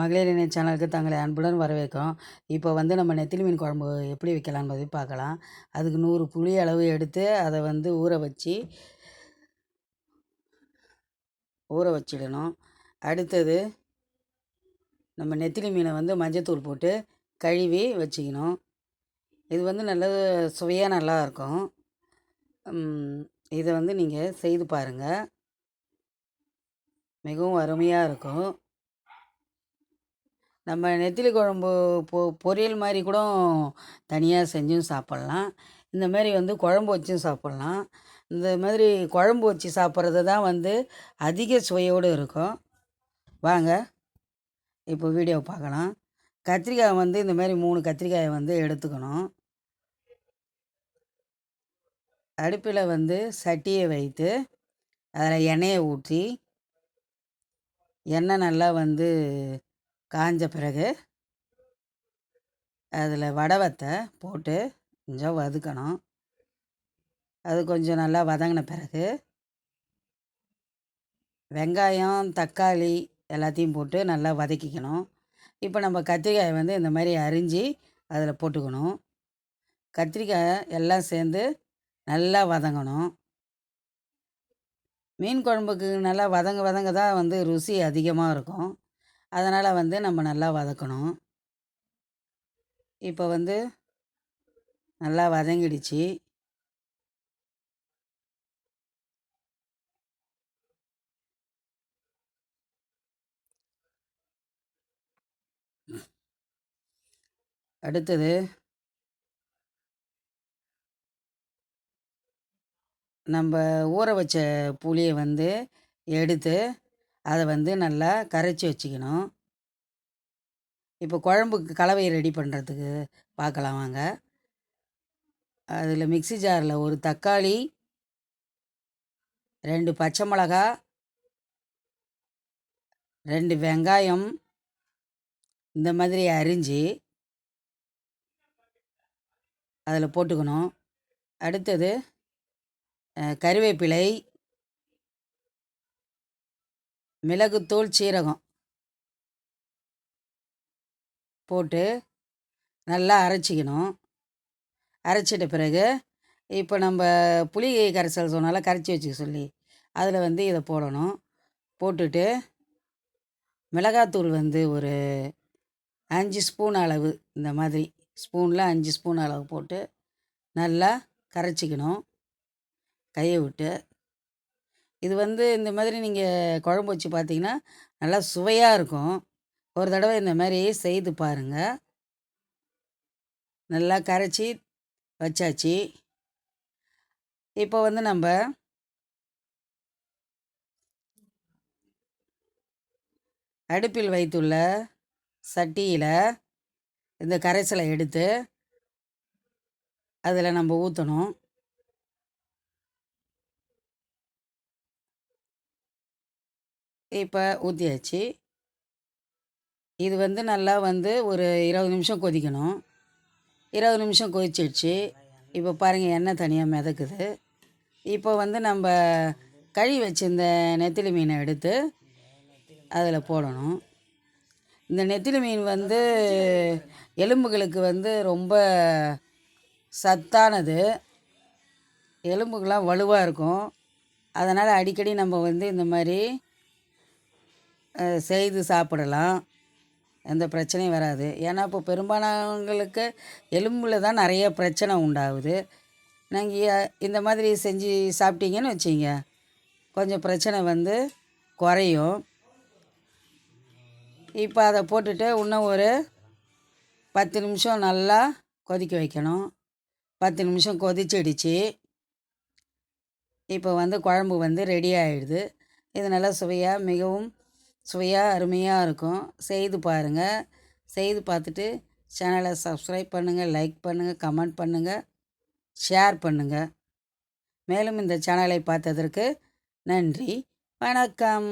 மகளிர் இணைய சேனலுக்கு தங்களை அன்புடன் வரவேற்கிறோம். இப்போ வந்து நம்ம நெத்திலி மீன் குழம்பு எப்படி வைக்கலான்னு பற்றி பார்க்கலாம். அதுக்கு நூறு புளி அளவு எடுத்து அதை வந்து ஊற வச்சு ஊற வச்சிடணும். அடுத்தது நம்ம நெத்திலி மீனை வந்து மஞ்சத்தூள் போட்டு கழுவி வச்சுக்கணும். இது வந்து நல்ல சுவையாக நல்லா இருக்கும். இதை வந்து நீங்கள் செய்து பாருங்கள் மிகவும் அருமையாக இருக்கும். நம்ம நெத்திலி குழம்பு பொ பொரியல் மாதிரி கூட தனியாக செஞ்சும் சாப்பிட்லாம். இந்த மாதிரி வந்து குழம்பு வச்சும் சாப்பிட்லாம். இந்த மாதிரி குழம்பு வச்சு சாப்பிட்றது தான் வந்து அதிக சுவையோடு இருக்கும். வாங்க இப்போ வீடியோ பார்க்கலாம். கத்திரிக்காய் வந்து இந்த மாதிரி மூணு கத்திரிக்காயை வந்து எடுத்துக்கணும். அடுப்பில் வந்து சட்டியை வைத்து அதில் எண்ணெயை ஊற்றி எண்ணெய் நல்லா வந்து காஞ்ச பிறகு அதில் வடவத்தை போட்டு கொஞ்சம் வதக்கணும். அது கொஞ்சம் நல்லா வதங்கின பிறகு வெங்காயம் தக்காளி எல்லாத்தையும் போட்டு நல்லா வதக்கிக்கணும். இப்போ நம்ம கத்திரிக்காயை வந்து இந்த மாதிரி அரிஞ்சு அதில் போட்டுக்கணும். கத்திரிக்காய் எல்லாம் சேர்ந்து நல்லா வதங்கணும். மீன் குழம்புக்கு நல்லா வதங்க வதங்க தான் வந்து ருசி அதிகமாக இருக்கும். அதனால் வந்து நம்ம நல்லா வதக்கணும். இப்போ வந்து நல்லா வதங்கிடுச்சு. அடுத்தது நம்ம ஊற வச்ச புளியை வந்து எடுத்து அதை வந்து நல்லா கரைச்சி வச்சுக்கணும். இப்போ குழம்புக்கு கலவையை ரெடி பண்ணுறதுக்கு பார்க்கலாம் வாங்க. அதில் மிக்சி ஜாரில் ஒரு தக்காளி ரெண்டு பச்சை மிளகா ரெண்டு வெங்காயம் இந்த மாதிரி அரிஞ்சு அதில் போட்டுக்கணும். அடுத்தது கருவேப்பிலை மிளகுத்தூள் சீரகம் போட்டு நல்லா அரைச்சிக்கணும். அரைச்சிட்ட பிறகு இப்போ நம்ம புளி கரைசல் சொன்னால கரைச்சி வச்சுக்க சொல்லி அதில் வந்து இதை போடணும். போட்டுட்டு மிளகாத்தூள் வந்து ஒரு அஞ்சு ஸ்பூன் அளவு இந்த மாதிரி ஸ்பூனில் அஞ்சு ஸ்பூன் அளவு போட்டு நல்லா கரைச்சிக்கணும். கையை விட்டு இது வந்து இந்த மாதிரி நீங்கள் குழம்பு வச்சு பார்த்தீங்கன்னா நல்லா சுவையாக இருக்கும். ஒரு தடவை இந்த மாதிரி செய்து பாருங்கள் நல்லா கரைச்சி வச்சாச்சு. இப்போ வந்து நம்ம அடுப்பில் வைத்துள்ள சட்டியில் இந்த கரைசலை எடுத்து அதில் நம்ம ஊற்றணும் இப்போ ஊற்றியாச்சு இது வந்து நல்லா வந்து ஒரு இருபது நிமிஷம் கொதிக்கணும். இருபது நிமிஷம் கொதிச்சிடுச்சு. இப்போ பாருங்கள் எண்ணெய் தனியாக மிதக்குது. இப்போ வந்து நம்ம கழுவி வச்சிருந்த நெத்திலி மீனை எடுத்து அதில் போடணும். இந்த நெத்திலி மீன் வந்து எலும்புகளுக்கு வந்து ரொம்ப சத்தானது. எலும்புகள்லாம் வலுவாக இருக்கும். அதனால் அடிக்கடி நம்ம வந்து இந்த மாதிரி செய்து சாப்பிடலாம். எந்த பிரச்சனையும் வராது. ஏன்னா இப்போ பெரும்பாலானவங்களுக்கு எலும்பில் தான் நிறைய பிரச்சனை உண்டாகுது. நீங்கள் இந்த மாதிரி செஞ்சு சாப்பிட்டீங்கன்னு வச்சிங்க. கொஞ்சம் பிரச்சனை வந்து குறையும். இப்போ அதை போட்டுட்டு இன்னும் ஒரு பத்து நிமிஷம் நல்லா கொதிக்க வைக்கணும். பத்து நிமிஷம் கொதிச்சிடுச்சு. இப்போ வந்து குழம்பு வந்து ரெடி ஆகிடுது இது நல்லா சுவையாக மிகவும் சுவையாக அருமையாக இருக்கும். செய்து பாருங்கள் செய்து பார்த்துட்டு சேனலை சப்ஸ்கிரைப் பண்ணுங்கள் லைக் பண்ணுங்கள் கமெண்ட் பண்ணுங்கள் ஷேர் பண்ணுங்கள் மேலும் இந்த சேனலை பார்த்ததற்கு நன்றி. வணக்கம்.